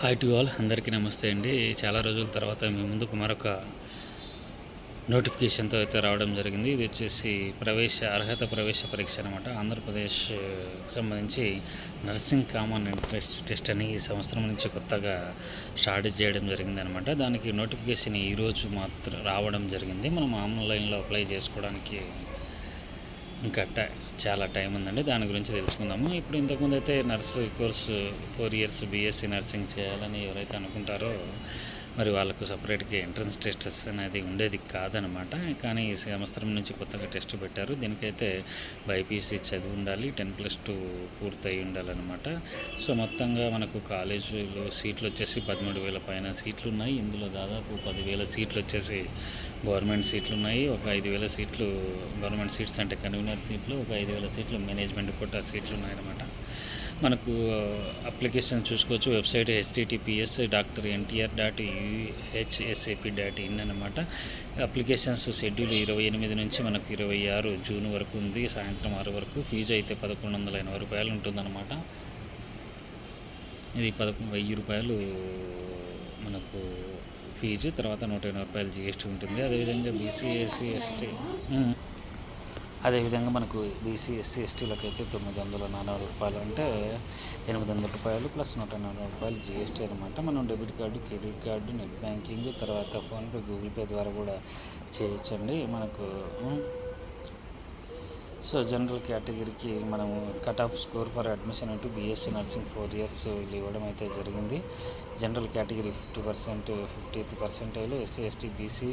Hi to all అందరికీ నమస్తే అండి. చాలా రోజుల తర్వాత మీ ముందుకు మరొక నోటిఫికేషన్తో అయితే రావడం జరిగింది. ఇది వచ్చేసి ప్రవేశ అర్హత ప్రవేశ పరీక్ష అనమాట ఆంధ్రప్రదేశ్ సంబంధించి నర్సింగ్ కామన్ ఇంట్రెస్ట్ టెస్ట్ అని ఈ సంవత్సరం నుంచి కొత్తగా స్టార్ట్ చేయడం జరిగింది అనమాట దానికి నోటిఫికేషన్ ఈరోజు మాత్రం రావడం జరిగింది. మనం ఆన్లైన్లో అప్లై చేసుకోవడానికి ఇంకా చాలా టైం ఉందండి దాని గురించి తెలుసుకుందాము. ఇప్పుడు ఇంతకుముందు అయితే nurse course four years BSc nursing చేయాలని ఎవరైతే అనుకుంటారో మరి వాళ్ళకు సపరేట్గా ఎంట్రన్స్ టెస్టెస్ అనేది ఉండేది కాదనమాట. కానీ ఈ సంవత్సరం నుంచి కొత్తగా టెస్ట్ పెట్టారు. దీనికైతే బైపీసీ చదివి ఉండాలి టెన్ ప్లస్ టూ పూర్తయి ఉండాలన్నమాట. సో మొత్తంగా మనకు కాలేజీలో సీట్లు వచ్చేసి పదమూడు వేల పైన సీట్లు ఉన్నాయి. ఇందులో దాదాపు పదివేల సీట్లు వచ్చేసి గవర్నమెంట్ సీట్లు ఉన్నాయి. ఒక ఐదు వేల సీట్లు గవర్నమెంట్ సీట్స్ అంటే కన్వీనర్ సీట్లు ఒక ఐదు వేల సీట్లు మేనేజ్మెంట్ కూడా సీట్లు ఉన్నాయన్నమాట. మనకు uh, అప్లికేషన్ చూసుకోవచ్చు. Website HTTPS doctor NTR dot UHSAP dot in అనమాట అప్లికేషన్స్ షెడ్యూల్ ఇరవై ఎనిమిది నుంచి మనకు ఇరవై ఆరు జూన్ వరకు ఉంది. సాయంత్రం ఆరు వరకు. ఫీజు అయితే పదకొండు వందల ఎనభై రూపాయలు ఉంటుందన్నమాట. ఇది పదకొండు వెయ్యి రూపాయలు మనకు ఫీజు తర్వాత నూట ఎనభై రూపాయలు జిఎస్టీ ఉంటుంది. అదేవిధంగా బీసీ ఎస్సీ ఎస్టీ అదేవిధంగా మనకు బీసీ ఎస్సీ ఎస్టీలకు అయితే తొమ్మిది వందల నలభై రూపాయలు అంటే ఎనిమిది వందల రూపాయలు ప్లస్ నూట నలభై రూపాయలు జీఎస్టీ అనమాట మనం debit card credit card net banking తర్వాత ఫోన్పే గూగుల్ పే ద్వారా కూడా చేయొచ్చండి. మనకు సో జనరల్ కేటగిరీకి మనము cut off score for admission అంటూ బీఎస్సీ నర్సింగ్ ఫోర్ ఇయర్స్ వీళ్ళు ఇవ్వడం అయితే జరిగింది. General category fifty percent fifty percentile SC ST BC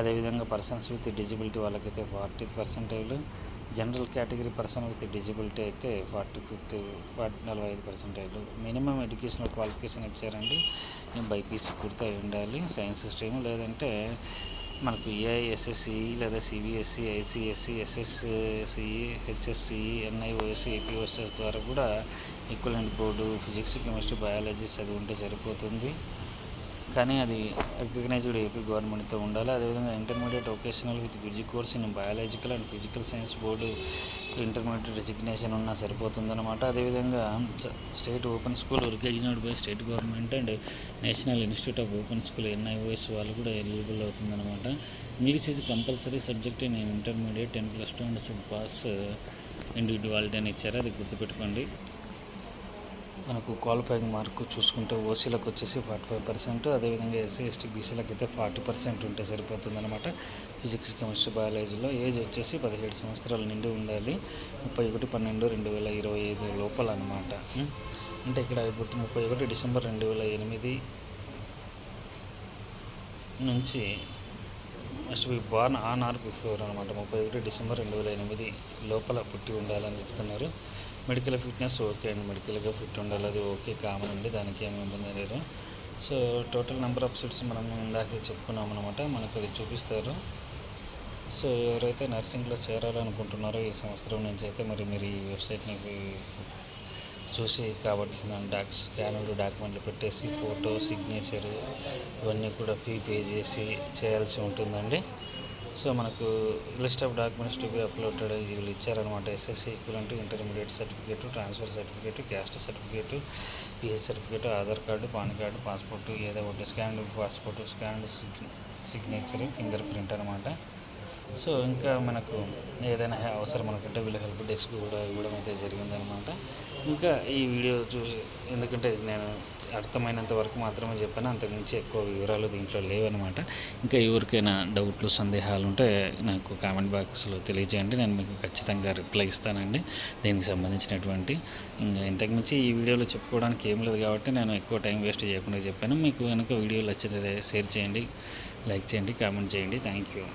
అదేవిధంగా పర్సన్స్ విత్ డిజిబిలిటీ వాళ్ళకైతే forty percentile general category person with disability అయితే ఫార్టీ ఫిఫ్త్ ఫార్టీ నలభై ఐదు పర్సెంటైల్ మినిమం ఎడ్యుకేషనల్ క్వాలిఫికేషన్ ఇచ్చారండి బైపీసీ పూర్తి అయి ఉండాలి. సైన్స్ స్ట్రీమ్ లేదంటే మనకు ఏఐఎస్ఎస్సి లేదా CBSE ICSE SSCE HSCE NIOSC APOSS ద్వారా కూడా equivalent board physics chemistry biology చదివి ఉంటే సరిపోతుంది. కానీ అది రికగ్నైజ్డ్ ఏపీ గవర్నమెంట్తో ఉండాలి. అదేవిధంగా intermediate vocational with PG course in biological and physical science board intermediate recognition ఉన్నా సరిపోతుందన్నమాట. అదేవిధంగా state open school recognized by state government and national institute of open school NIOS వాళ్ళు కూడా ఎలిజిబుల్ అవుతుందన్నమాట. English is compulsory subject in intermediate ten plus two and pass individuality అని ఇచ్చారు. అది గుర్తుపెట్టుకోండి. మనకు క్వాలిఫైయింగ్ మార్కు చూసుకుంటే ఓసీలకు వచ్చేసి ఫార్టీ ఫైవ్ పర్సెంట్ అదేవిధంగా ఎస్సీ ఎస్టీ బీసీలకు అయితే ఫార్టీ పర్సెంట్ ఉంటే సరిపోతుంది అనమాట ఫిజిక్స్ కెమిస్ట్రీ బయాలజీలో ఏజ్ వచ్చేసి పదిహేడు సంవత్సరాల నిండి ఉండాలి. ముప్పై ఒకటి పన్నెండు రెండు వేల ఇరవై ఐదు లోపల అనమాట అంటే ఇక్కడ గుర్తు ముప్పై ఒకటి డిసెంబర్ రెండు వేల ఎనిమిది నుంచి must be born on or before అనమాట ముప్పై ఒకటి డిసెంబర్ రెండు వేల ఎనిమిది లోపల పుట్టి ఉండాలని చెప్తున్నారు. మెడికల్ ఫిట్నెస్ ఓకే అండి. మెడికల్గా ఫిట్ ఉండాలి. అది ఓకే కామన్ అండి. దానికి ఏమి ఇబ్బంది లేదు. So total number of seats మనం ఇందాకే చెప్పుకున్నాం అనమాట మనకు అది చూపిస్తారు. సో ఎవరైతే నర్సింగ్లో చేరాలనుకుంటున్నారో ఈ సంవత్సరం నుంచి అయితే మరి మీరు ఈ వెబ్సైట్ని చూసి కావాల్సిన డాక్స్ స్కానర్లు డాక్యుమెంట్లు పెట్టేసి ఫోటో సిగ్నేచర్ ఇవన్నీ కూడా ఫీ పే చేసి చేయాల్సి ఉంటుందండి. సో మనకు list of documents to be uploaded వీళ్ళు ఇచ్చారనమాట SSC equivalent intermediate certificate transfer certificate caste certificate PH certificate Aadhaar card PAN card passport ఏదో ఒకటి scanned passport scanned signature fingerprint అనమాట సో ఇంకా మనకు ఏదైనా అవసరం అనుకుంటే వీళ్ళ హెల్ప్ డెస్క్ కూడా ఇవ్వడం అయితే జరిగిందనమాట ఇంకా ఈ వీడియో చూసి ఎందుకంటే నేను అర్థమైనంత వరకు మాత్రమే చెప్పాను అంతకుమించి ఎక్కువ వివరాలు దీంట్లో లేవన్నమాట. ఇంకా ఎవరికైనా డౌట్లు సందేహాలు ఉంటే నాకు కామెంట్ బాక్స్లో తెలియజేయండి. నేను మీకు ఖచ్చితంగా రిప్లై ఇస్తానండి దీనికి సంబంధించినటువంటి. ఇంకా ఇంతకుమించి ఈ వీడియోలో చెప్పుకోవడానికి ఏం లేదు కాబట్టి నేను ఎక్కువ టైం వేస్ట్ చేయకుండా చెప్పాను. మీకు కనుక వీడియో నచ్చితే షేర్ చేయండి లైక్ చేయండి కామెంట్ చేయండి. Thank you.